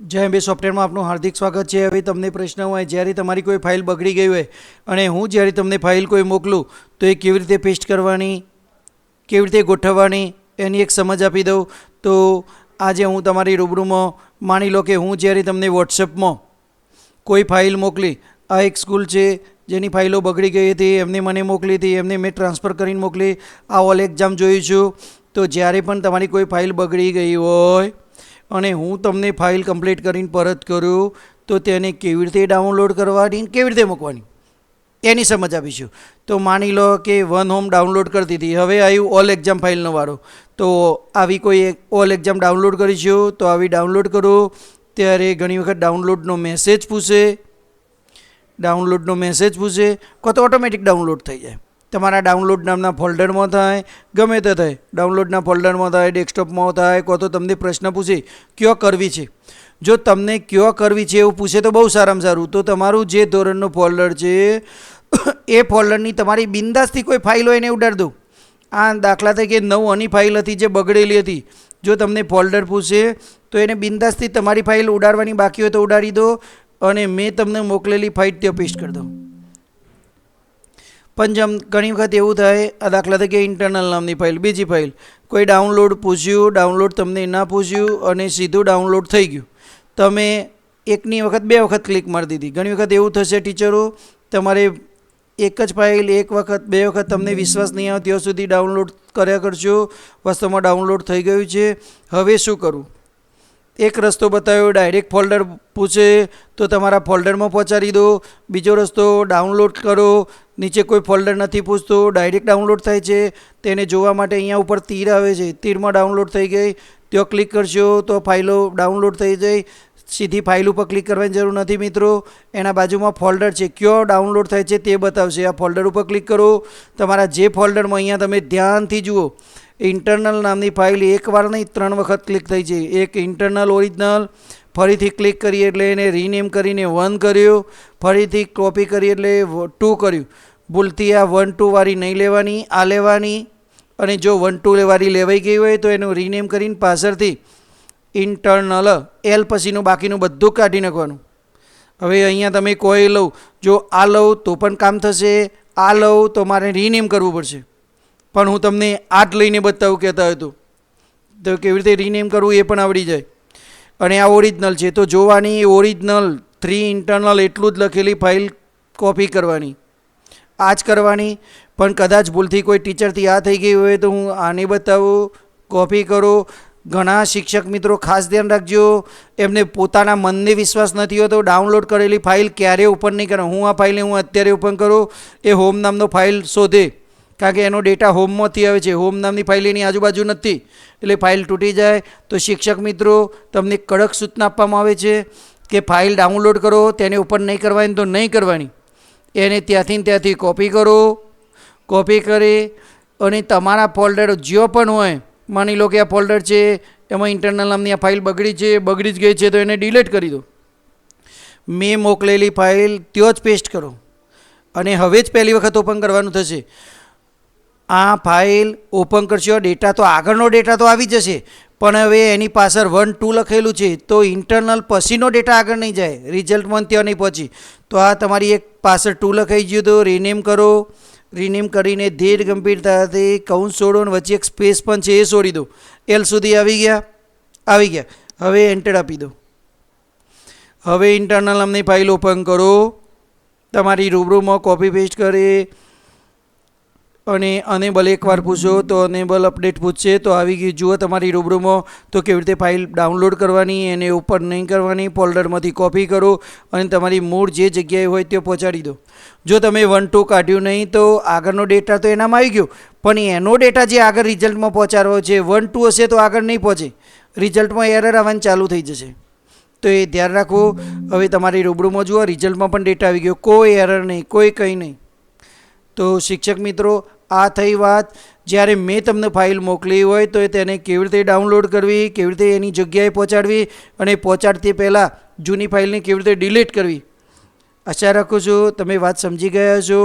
જય અંબે સોફ્ટવેરમાં આપનું હાર્દિક સ્વાગત છે. હવે તમને પ્રશ્ન હોય, જ્યારે તમારી કોઈ ફાઇલ બગડી ગઈ હોય અને હું જ્યારે તમને ફાઇલ કોઈ મોકલું, તો એ કેવી રીતે પેસ્ટ કરવાની, કેવી રીતે ગોઠવવાની, એની એક સમજ આપી દઉં. તો આજે હું તમારી રૂબરૂમાં માની લો કે હું જ્યારે તમને વોટ્સએપમાં કોઈ ફાઇલ મોકલી, આ એક સ્કૂલ છે, જેની ફાઇલો બગડી ગઈ હતી, એમને મને મોકલી હતી, એમને મેં ટ્રાન્સફર કરીને મોકલી, આ ઓલ એક્ઝામ જોયું છું. તો જ્યારે પણ તમારી કોઈ ફાઇલ બગડી ગઈ હોય અને હું તમને ફાઇલ કમ્પ્લીટ કરીને પરત કરું તો તેને કેવી રીતે ડાઉનલોડ કરવાની કેવી રીતે મૂકવાની? એની સમજ આપીશું. તો માની લો કે વન હોમ ડાઉનલોડ કરતી હતી હવે આવ્યું ઓલ એક્ઝામ ફાઇલનો વારો. તો આવી કોઈ એક ઓલ એક્ઝામ ડાઉનલોડ કરીશું, તો આવી ડાઉનલોડ કરો. ત્યારે ઘણી વખત ડાઉનલોડનો મેસેજ પૂછે. ડાઉનલોડનો મેસેજ પૂછે. કો તો ઓટોમેટિક ડાઉનલોડ થઈ જાય. તમારા ડાઉનલોડ નામના ફોલ્ડરમાં થાય, ગમે તે થાય. ડાઉનલોડના ફોલ્ડરમાં થાય ડેસ્કટોપમાં થાય, કો તો તમને પ્રશ્ન પૂછે, કયો કરવી છે? જો તમને કયો કરવી છે એવું પૂછે તો બહુ સારામાં સારું. તો તમારું જે ધોરણનું ફોલ્ડર છે, એ ફોલ્ડરની તમારી બિંદાસથી કોઈ ફાઇલ હોય એને ઉડાડી દો આ દાખલા તરીકે નવ આની ફાઇલ હતી જે બગડેલી હતી. જો તમને ફોલ્ડર પૂછે, તો એને બિંદાસથી તમારી ફાઇલ ઉડાડવાની બાકી હોય તો ઉડાડી દો અને મેં તમને મોકલેલી ફાઇલ ત્યાં પેસ્ટ કરી દો પણ જેમ ઘણી વખત એવું થાય, આ દાખલા તરીકે ઇન્ટરનલ નામની ફાઇલ બીજી ફાઇલ કોઈ ડાઉનલોડ પૂછ્યું ડાઉનલોડ તમને ના પૂછ્યું અને સીધું ડાઉનલોડ થઈ ગયું. તમે એકની વખત બે વખત ક્લિક મારી દીધી. ઘણી વખત એવું થશે ટીચરો, તમારે એક જ ફાઇલ એક વખત, બે વખત તમને વિશ્વાસ નહીં આવે ત્યાં સુધી ડાઉનલોડ કર્યા કરશો વાસ્તવમાં ડાઉનલોડ થઈ ગયું છે. હવે શું કરવું એક રસ્તો બતાવ્યો ડાયરેક્ટ ફોલ્ડર પૂછે, તો તમારા ફોલ્ડરમાં પહોંચાડી દો. બીજો રસ્તો ડાઉનલોડ કરો. નીચે કોઈ ફોલ્ડર નથી પૂછતો ડાયરેક્ટ ડાઉનલોડ થાય છે. તેને જોવા માટે અહીંયા ઉપર તીર આવે છે. તીરમાં ડાઉનલોડ થઈ ગઈ. ત્યાં ક્લિક કરશો તો ફાઇલો ડાઉનલોડ થઈ જાય. સીધી ફાઇલ ઉપર ક્લિક કરવાની જરૂર નથી મિત્રો. એના બાજુમાં ફોલ્ડર છે. કયો ડાઉનલોડ થાય છે તે બતાવશે. આ ફોલ્ડર ઉપર ક્લિક કરો. તમારા જે ફોલ્ડરમાં અહીંયા તમે ધ્યાનથી જુઓ ઇન્ટરનલ નામની ફાઇલ એકવાર નહીં, ત્રણ વખત ક્લિક થઈ છે એક ઇન્ટરનલ ઓરિજિનલ ફરીથી ક્લિક કરીએ એટલે એને રીનેમ કરીને વન કર્યું. ફરીથી કોપી કરી એટલે ટુ કર્યું. ભૂલથી આ વન ટુ વાળી નહીં લેવાની, આ લેવાની. અને જો વન ટુ વાળી લેવાઈ ગઈ હોય તો એનું રીનેમ કરીને પાછળથી ઇન્ટરનલ એલ પછીનું બાકીનું બધું કાઢી નાખવાનું. હવે અહીંયા તમે કોઈ લઉં, જો આ લઉં તો પણ કામ થશે, આ લઉં તો મારે રીનેમ કરવું પડશે. પણ હું તમને આટ લઈને બતાવું કહેતા હતું તો. કેવી રીતે રીનેમ કરવું એ પણ આવડી જાય. અને આ ઓરિજિનલ છે. તો જોવાની ઓરિજિનલ થ્રી ઇન્ટરનલ એટલું જ લખેલી ફાઇલ કોપી કરવાની. આ જ કરવાની. પણ કદાચ ભૂલથી કોઈ ટીચરથી આ થઈ ગઈ હોય તો હું આને બતાવું. કોપી કરો. ઘણા શિક્ષક મિત્રો ખાસ ધ્યાન રાખજો. એમને પોતાના મનને વિશ્વાસ નથી હોતો. ડાઉનલોડ કરેલી ફાઇલ ક્યારે ઓપન નહીં કરે. હું આ ફાઇલને હું અત્યારે ઓપન કરું. એ હોમ નામનો ફાઇલ શોધે. કારણ કે એનો ડેટા હોમમાંથી આવે છે. હોમ નામની ફાઇલ એની આજુબાજુ નથી. એટલે ફાઇલ તૂટી જાય. તો શિક્ષક મિત્રો, તમને કડક સૂચના આપવામાં આવે છે કે ફાઇલ ડાઉનલોડ કરો, તેને ઉપર નહીં કરવાની તો નહીં કરવાની. એને ત્યાંથી ત્યાંથી કોપી કરો. કોપી કરી અને તમારા ફોલ્ડર જ્યો પણ હોય, માની લો કે આ ફોલ્ડર છે, એમાં ઇન્ટરનલ નામની આ ફાઇલ બગડી છે, બગડી જ ગઈ છે, તો એને ડિલીટ કરી દો. મેં મોકલેલી ફાઇલ ત્યાં જ પેસ્ટ કરો. અને હવે જ પહેલી વખત ઓપન કરવાનું થશે. આ ફાઇલ ઓપન કરશો, ડેટા તો આગળનો ડેટા તો આવી જશે, પણ હવે એની પાછળ વન ટુ લખેલું છે, તો ઇન્ટરનલ પછીનો ડેટા આગળ નહીં જાય રિઝલ્ટમાં ત્યાં નહીં પહોંચી. તો આ તમારી એક પાછળ ટુ લખાઈ ગયું તો રિનેમ કરો. રિનેમ કરીને ધીર ગંભીરતાથી કૌંસ છોડો અને વચ્ચે એક સ્પેસ પણ છે, એ છોડી દો. એલ સુધી આવી ગયા આવી ગયા. હવે એન્ટર આપી દો. હવે ઇન્ટરનલ અમને ફાઇલ ઓપન કરો. તમારી રૂબરૂમાં કોપી પેસ્ટ કરી અને અનેબલ એકવાર પૂછો તો અનેબલ અપડેટ પૂછશે તો આવી ગયું. જુઓ તમારી રૂબરૂમાં, તો કેવી રીતે ફાઇલ ડાઉનલોડ કરવાની એને ઉપર નહીં કરવાની ફોલ્ડરમાંથી કોપી કરો અને તમારી મૂળ જે જગ્યાએ હોય તે પહોંચાડી દો. જો તમે વન ટુ કાઢ્યું નહીં, તો આગળનો ડેટા તો એનામાં આવી ગયો. પણ એનો ડેટા જે આગળ રિઝલ્ટમાં પહોંચાડવો છે વન ટુ હશે તો આગળ નહીં પહોંચે. રિઝલ્ટમાં એરર આવવાનું ચાલુ થઈ જશે. તો એ ધ્યાન રાખો. હવે તમારી રૂબરૂમાં જુઓ રિઝલ્ટમાં પણ ડેટા આવી ગયો. કોઈ એરર નહીં, કોઈ કંઈ નહીં. તો શિક્ષક મિત્રો આ થઈ વાત. જ્યારે મેં તમને ફાઇલ મોકલી હોય તો તેને કેવી રીતે ડાઉનલોડ કરવી, કેવી રીતે એની જગ્યાએ પહોંચાડવી અને પહોંચાડતી પહેલાં જૂની ફાઇલને કેવી રીતે ડિલીટ કરવી? આશા રાખું છું તમે વાત સમજી ગયા છો.